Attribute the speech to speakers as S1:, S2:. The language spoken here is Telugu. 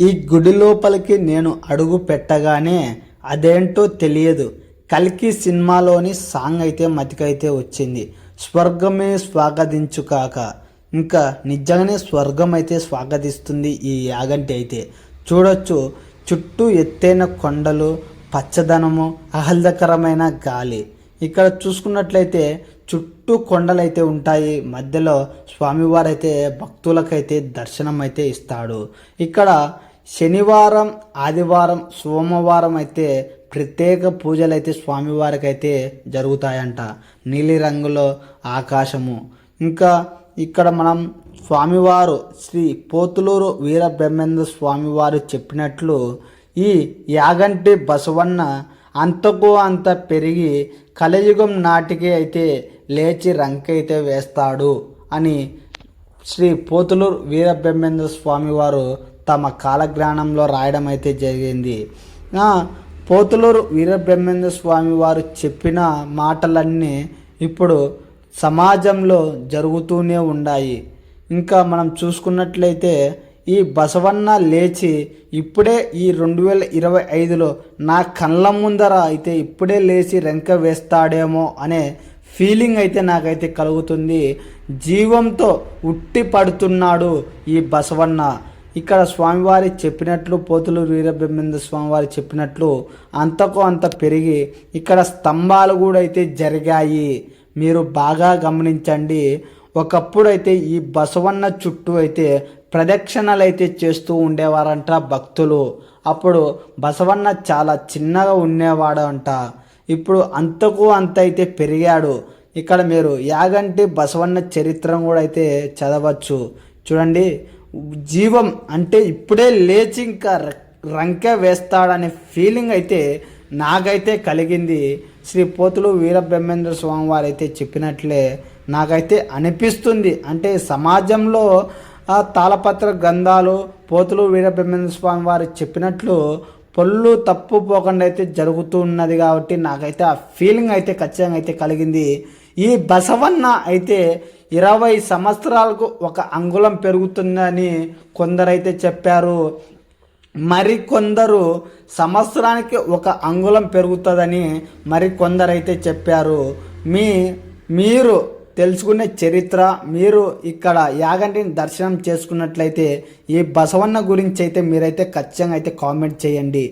S1: ఈ గుడి లోపలికి నేను అడుగు పెట్టగానే అదేంటో తెలియదు. కల్కి సినిమాలోని సాంగ్ అయితే మతికైతే వచ్చింది. స్వర్గమే స్వాగతించు కాక. ఇంకా నిజంగానే స్వర్గం అయితే స్వాగతిస్తుంది ఈ యాగంటి అయితే. చూడొచ్చు. చుట్టూ ఎత్తైన కొండలు పచ్చదనము ఆహ్లాదకరమైన గాలి. ఇక్కడ చూసుకున్నట్లయితే చుట్టూ కొండలైతే ఉంటాయి. మధ్యలో స్వామివారైతే భక్తులకైతే దర్శనం అయితే ఇస్తాడు. ఇక్కడ శనివారం ఆదివారం సోమవారం అయితే ప్రత్యేక పూజలు అయితే స్వామివారికి అయితే జరుగుతాయంట. నీలి రంగులో ఆకాశము. ఇంకా ఇక్కడ మనం స్వామివారు శ్రీ పోతులూరు వీర బ్రహ్మేంద్ర స్వామివారు చెప్పినట్లు ఈ యాగంటి బసవన్న అంతకు అంత పెరిగి కలియుగం నాటికి అయితే లేచి రంకైతే వేస్తాడు అని శ్రీ పోతులూరు వీరబ్రహ్మేంద్ర స్వామి వారు తమ కాలజ్ఞానంలో రాయడం అయితే జరిగింది. పోతులూరు వీరబ్రహ్మేంద్ర స్వామి వారు చెప్పిన మాటలన్నీ ఇప్పుడు సమాజంలో జరుగుతూనే ఉన్నాయి ఇంకా మనం చూసుకున్నట్లయితే ఈ బసవన్న లేచి ఇప్పుడే ఈ రెండు వేల ఇరవై ఐదులో నా కళ్ళ ముందర అయితే ఇప్పుడే లేచి రెంక వేస్తాడేమో అనే ఫీలింగ్ అయితే నాకైతే కలుగుతుంది. జీవంతో ఉట్టి పడుతున్నాడు ఈ బసవన్న. ఇక్కడ స్వామివారి చెప్పినట్లు పోతులు వీరబ్రహ్మేంద్ర స్వామివారి చెప్పినట్లు అంతకు అంత పెరిగి ఇక్కడ స్తంభాలు కూడా అయితే జరిగాయి. మీరు బాగా గమనించండి. ఒకప్పుడు అయితే ఈ బసవన్న చుట్టూ అయితే ప్రదక్షిణలు అయితే చేస్తూ ఉండేవారంట భక్తులు. అప్పుడు బసవన్న చాలా చిన్నగా ఉండేవాడు అంట ఇప్పుడు అంతకు అంత అయితే పెరిగాడు. ఇక్కడ మీరు యాగంటి బసవన్న చరిత్ర కూడా అయితే చదవచ్చు. చూడండి జీవం అంటే ఇప్పుడే లేచి ఇంకా ర- రంకె వేస్తాడనే ఫీలింగ్ అయితే నాకైతే కలిగింది. శ్రీ పోతులు వీరబ్రహ్మేంద్ర స్వామి వారు అయితే చెప్పినట్లే నాకైతే అనిపిస్తుంది. అంటే సమాజంలో ఆ తాళపత్ర గంధాలు పోతులు వీరబ్రహ్మేంద్ర స్వామి వారు చెప్పినట్లు పొల్లు తప్పు పోకుండా అయితే జరుగుతూ ఉన్నది కాబట్టి నాకైతే ఆ ఫీలింగ్ అయితే ఖచ్చితంగా అయితే కలిగింది. ఈ బసవన్న అయితే ఇరవై సంవత్సరాలకు ఒక అంగుళం పెరుగుతుందని కొందరైతే చెప్పారు. మరి కొందరు సంవత్సరానికి ఒక అంగుళం పెరుగుతుందని మరి కొందరైతే చెప్పారు. మీ మీరు తెలుసుకునే చరిత్ర మీరు ఇక్కడ యాగంటిని దర్శనం చేసుకున్నట్లయితే ఈ బసవన్న గురించి అయితే మీరైతే ఖచ్చితంగా అయితే కామెంట్ చేయండి.